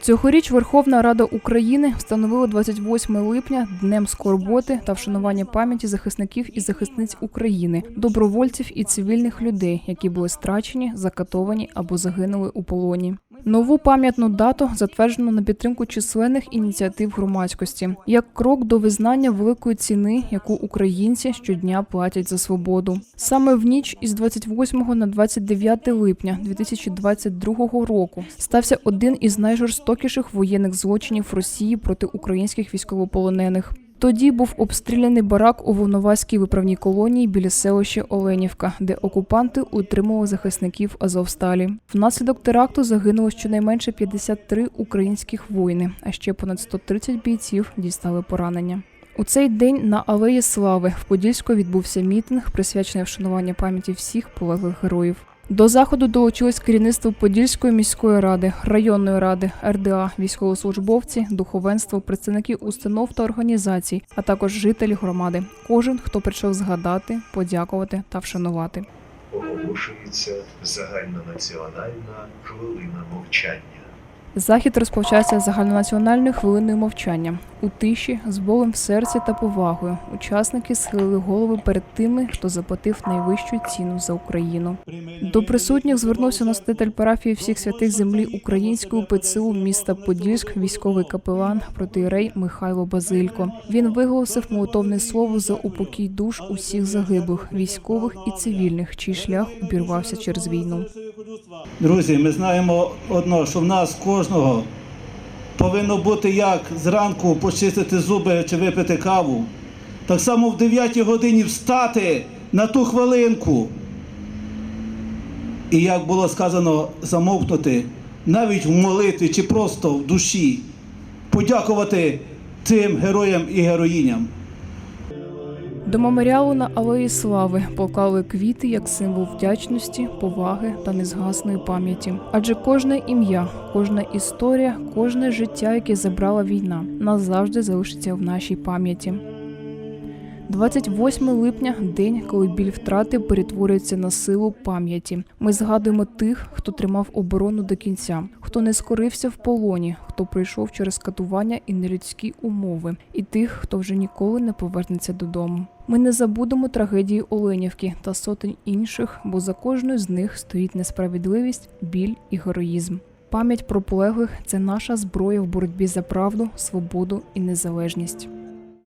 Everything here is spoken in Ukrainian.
Цьогоріч Верховна Рада України встановила 28 липня днем скорботи та вшанування пам'яті захисників і захисниць України, добровольців і цивільних людей, які були страчені, закатовані або загинули у полоні. Нову пам'ятну дату затверджено на підтримку численних ініціатив громадськості як крок до визнання великої ціни, яку українці щодня платять за свободу. Саме в ніч із 28 на 29 липня 2022 року стався один із найжорстокіших воєнних злочинів Росії проти українських військовополонених. Тоді був обстріляний барак у Волноваській виправній колонії біля селища Оленівка, де окупанти утримували захисників Азовсталі. Внаслідок теракту загинуло щонайменше 53 українських воїни, а ще понад 130 бійців дістали поранення. У цей день на Алеї Слави в Подільську відбувся мітинг, присвячений вшануванню пам'яті всіх полеглих героїв. До заходу долучилось керівництво Подільської міської ради, районної ради, РДА, військовослужбовці, духовенство, представники установ та організацій, а також жителі громади. Кожен, хто прийшов згадати, подякувати та вшанувати. оголошується загальнонаціональна хвилина мовчання. Захід розпочався загальнонаціональною хвилиною мовчання. У тиші, з болем в серці та повагою учасники схилили голови перед тими, хто заплатив найвищу ціну за Україну. До присутніх звернувся настоятель парафії всіх святих землі української ПЦУ міста Подільськ, військовий капелан протиєрей Михайло Базилько. Він виголосив молитовне слово за упокій душ усіх загиблих, військових і цивільних, чий шлях обірвався через війну. Друзі, ми знаємо одно, що в нас кожного повинно бути як зранку почистити зуби чи випити каву. Так само в 9 годині встати на ту хвилинку. І як було сказано, замовкнути навіть в молитві чи просто в душі, подякувати тим героям і героїням. До меморіалу на Алеї Слави поклали квіти як символ вдячності, поваги та незгасної пам'яті. Адже кожне ім'я, кожна історія, кожне життя, яке забрала війна, назавжди залишиться в нашій пам'яті. 28 липня день, коли біль втрати перетворюється на силу пам'яті. Ми згадуємо тих, хто тримав оборону до кінця, хто не скорився в полоні, хто пройшов через катування і нелюдські умови, і тих, хто вже ніколи не повернеться додому. Ми не забудемо трагедії Оленівки та сотень інших, бо за кожною з них стоїть несправедливість, біль і героїзм. Пам'ять про полеглих це наша зброя в боротьбі за правду, свободу і незалежність.